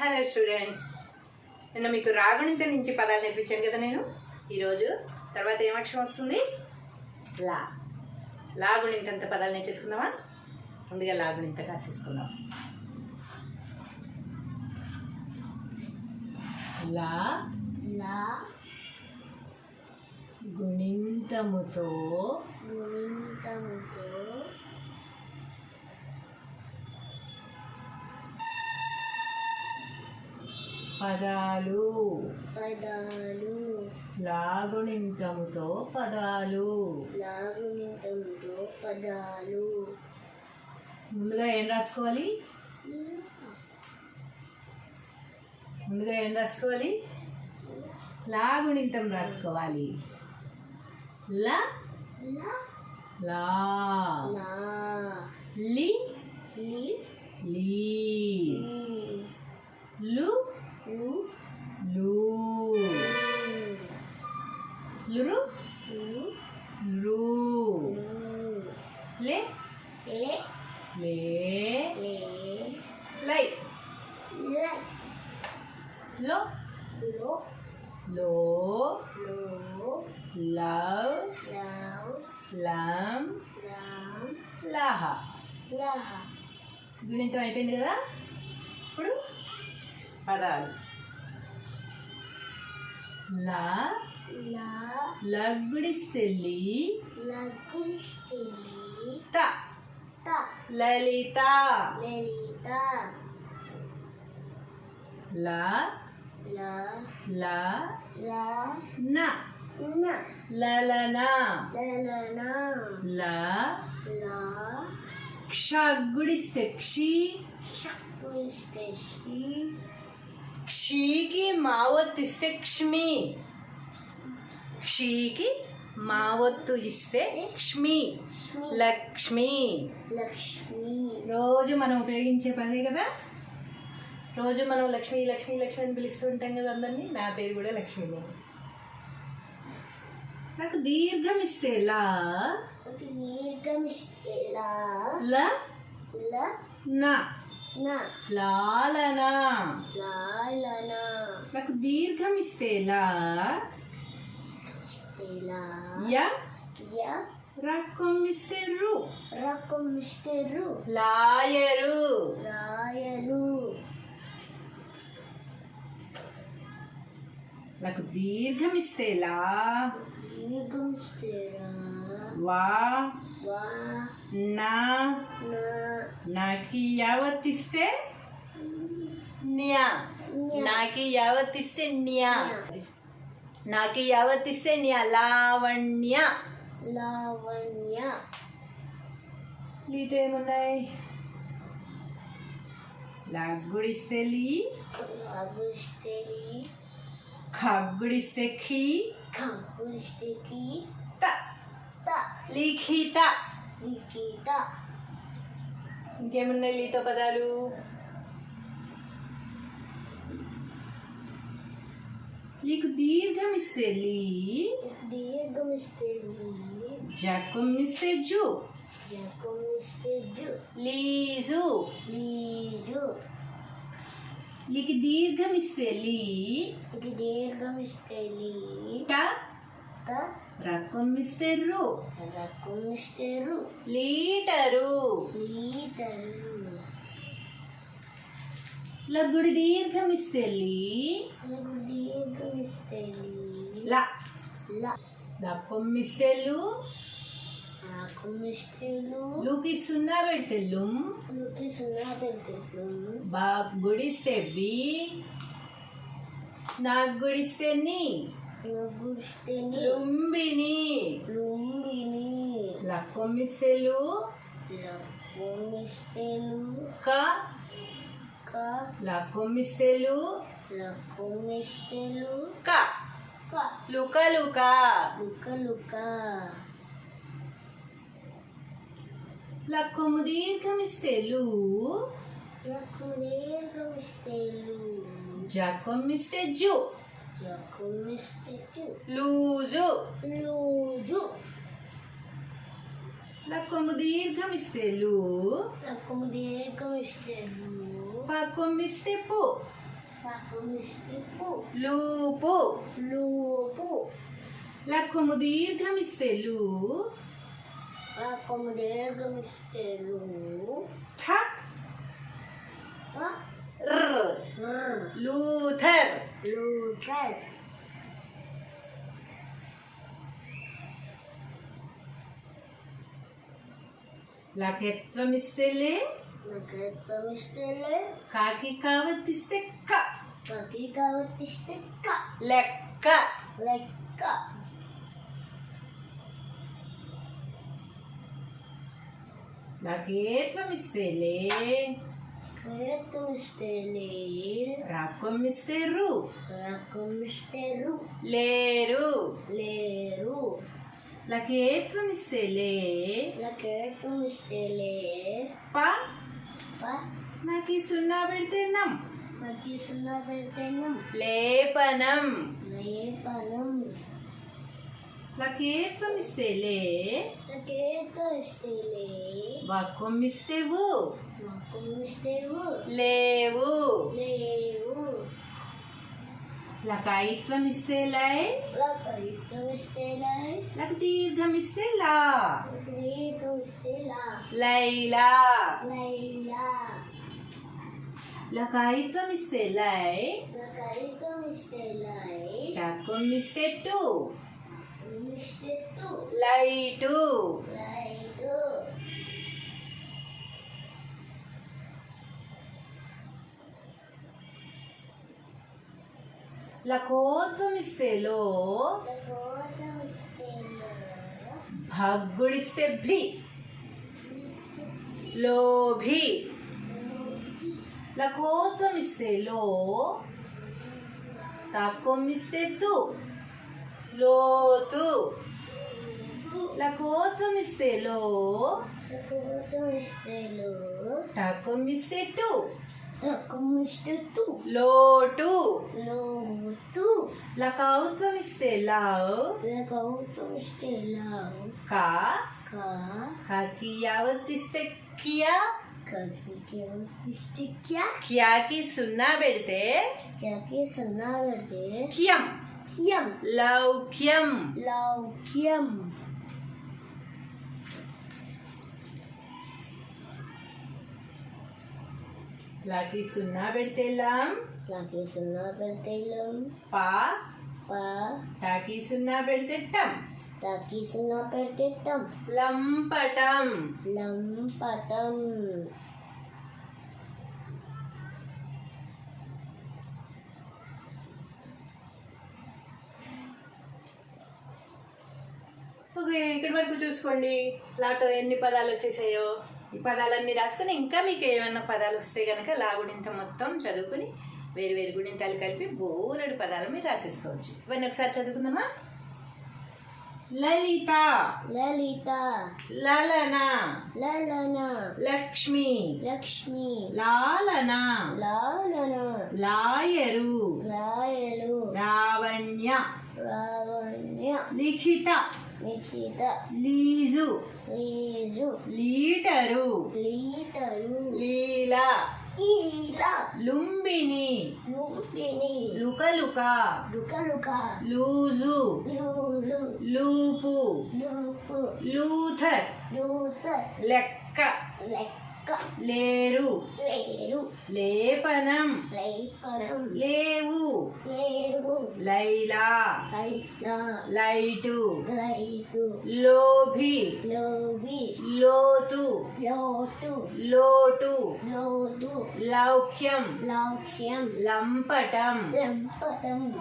Hello students నిన్న మీకు రాగుణింత నుంచి పదాలు నేర్పించాను కదా నేను. ఈరోజు తర్వాత ఏం అక్షరం వస్తుంది? లా. లాగుణింతంత పదాలు నేర్చేసుకుందామా? ముందుగా లాగుణింత కాసేసుకుందాం లా. లా. గుణింతముతో. గుణింతముతో. పదాలు. పదాలు. లాగుణింతముతో పదాలు. లాగుణింతముతో పదాలు. ముందుగా ఏం రాసుకోవాలి? ముందుగా ఏం రాసుకోవాలి? లాగుణింతం రాసుకోవాలి. ల. లా? లా. లా. లి? లి లీ లి లు లు లూ లురు లు రు లు లే లే లే లే లై లై లో లో లో లో లవ్ లవ్ లం లం లాహ లహ గుణింతం అయిపోయింది కదా ఇప్పుడు పదాలు. లా లా లగ్గుడిస్తే లీ లగురిస్తేలి త లలిత లలిత లా ల న లలన లా ల క్షగ్గుడిస్తే క్షి షకుస్తేషి క్షీకి మావొత్తిస్తే క్ష్మి క్షీకి మావొత్తు ఇస్తే క్ష్మి లక్ష్మి లక్ష్మి రోజు మనం ఉపయోగించే పదే కదా? రోజు మనం లక్ష్మి లక్ష్మి లక్ష్మి అని పిలుస్తూ ఉంటాం కదా అందరినీ. నా పేరు కూడా లక్ష్మిని. నాకు దీర్ఘం ఇస్తే లా. ఒకటి దీర్ఘమిస్తే ల. ల. న. లాలన. లాలన. నాకు దీర్ఘం ఇస్తే లా ఇస్తే య. రకం ఇస్తే రు. రకమిస్తే రు. లాయరు. రాయలు నాకు దీర్ఘం ఇస్తే లా దీర్ఘమిస్తే రా వా. వా నా నా నాకి యావత్తిస్తే న్యా నాకి యావత్తిస్తే న్యా నాకి యావత్తిస్తే న్యా లావణ్య లావణ్య లీతో ఏమున్నాయి లాగ్గుడిస్తే లీ రాగుస్తే ఖగ్గుడిస్తే ఖీ కాకురిస్తే కి త త లిఖిత. లిఖిత. ఇంకేమున్నాయి లీతో పదాలు? నీకు దీర్ఘం ఇస్తే లీ. దీర్ఘమిస్తే లి. జకం ఇస్తే జు. జకమిస్తే జు. లీజు. లీజు. నీకు దీర్ఘం ఇస్తే లీ. ఇది దీర్ఘమిస్తే లి. ట. త రకం ఇస్తే రు రకమిస్తే రు లీటరు. లీటరు. లగ్గుడి దీర్ఘం ఇస్తే లీ అలాగే దీర్ఘమిస్తే లి. ల. ల రకం ఇస్తే లు రకమిస్తే లు లూకి సున్నా లుమ్ లుకి సున్నా పెద్దలు బా గుడిస్తే బి నాకు గుడిస్తే నీ. లుంబిని లుంబిని లక్కొమ్మిస్తే లు లక్కొమిస్తే లు క. క. లక్కొమ్మిస్తే లు లక్కొమిస్తే లు క. క. లుక లుక. లుక లుక. లక్కొమ్ము దీర్ఘమిస్తే లు లక్కు దీర్ఘమిస్తే లు జకొమ్మిస్తే జు. లూజు లూజు లక్కొమ్ము దీర్ఘమిస్తే లు లక్కము దీర్ఘమిస్తే లు పక్కొమ్మిస్తే పు రాకమిస్తే పు లూపు లూపు లక్కుము దీర్ఘమిస్తే లూ రాకము దీర్ఘమిస్తే లు థ ర్ లూథర్ లూటర్ లకెత్వమిస్తే లే నగరమిస్తే కాకి కావత్తిస్తే క కకి కావతిస్తే క లెక్క లెక్క లకేత్వమిస్తే లే కయత్వమిస్తే లే రాక్వమిస్తే రు రాకమిస్తే రు లేరు. లేరు. లకేత్వమిస్తే లే లకేత్వమిస్తే లే ప. ప. నాకి సున్నా పెడితే నం మతి సున్నా పెడితేనం లేపనం. లేపనం. లకేత్వమిస్తే లే లకేత్వమిస్తే లే వాక్వమిస్తే వు మాకుమిస్తే వు లేవు లేవు లకాయిత్వమిస్తే లై లకైత్వమిస్తే లై లక దీర్ఘమిస్తే లా లకైత్వమిస్తే లా లైలా లైలా లకాయిత్వమిస్తే లై లకైత్వమిస్తే లై టాక్వమిస్తే టు మిస్తే తు లైటు. లకోత్వమిస్తే లో భగ్గుడిస్తే భి. లోభి. లకోత్వమిస్తే లో తాక్వమిస్తే తు. లోతు లకోత్వమిస్తే లో లకోత్వమిస్తే లో టాక్వమిస్తే టు లకమిస్తే తు లోటు లోటు లకౌత్వమిస్తే లావ్ లకౌత్వమిస్తే లా కా కా కాకి యావత్తిస్తే కియా కకి ఇస్తే క్యా కియాకి సున్నా పెడితే క్యాకి సున్నా పెడితే కియం క్యం లౌక్యం లౌక్యం లాకి సున్నా పెడితే లం క్యాకి సున్నా పెడితే లం పా పా టాకి సున్నా పెడితే టం తాకి ఇక్కడి వరకు చూసుకోండి. లాతో ఎన్ని పదాలు వచ్చేసాయో. ఈ పదాలన్నీ రాసుకొని ఇంకా మీకు ఏమైనా పదాలు వస్తే కనుక లాగుడింత మొత్తం చదువుకుని వేరు వేరు గుణింతాలు కలిపి బోలెడు పదాలు మీరు రాసేసుకోవచ్చు. ఇవన్నీ ఒకసారి చదువుకుందామా? లలిత. లలిత. లలన. లలన. లక్ష్మి. లక్ష్మి. లాలన. లాలన. లాయరు. రాయలు. రావణ్య. రావణ్య. Likhita. Nikhita lease. Lease. Litre. Litre. Leela. ఈల. లుంబిని. లుంపిని లుకలుక. లుకలుక. Loose. Loose. Loop. Loop. Luther. లూత లెక్క. లెక్క. లేరు. లేరు. లేపనం. లేపనం. లేవు. లేరు లైలా. Light light. లైటు. లోభి. లోబి లోతు. లోటు లోటు. లోటు లౌక్యం. లౌక్యం. లంపటం. లంపటం.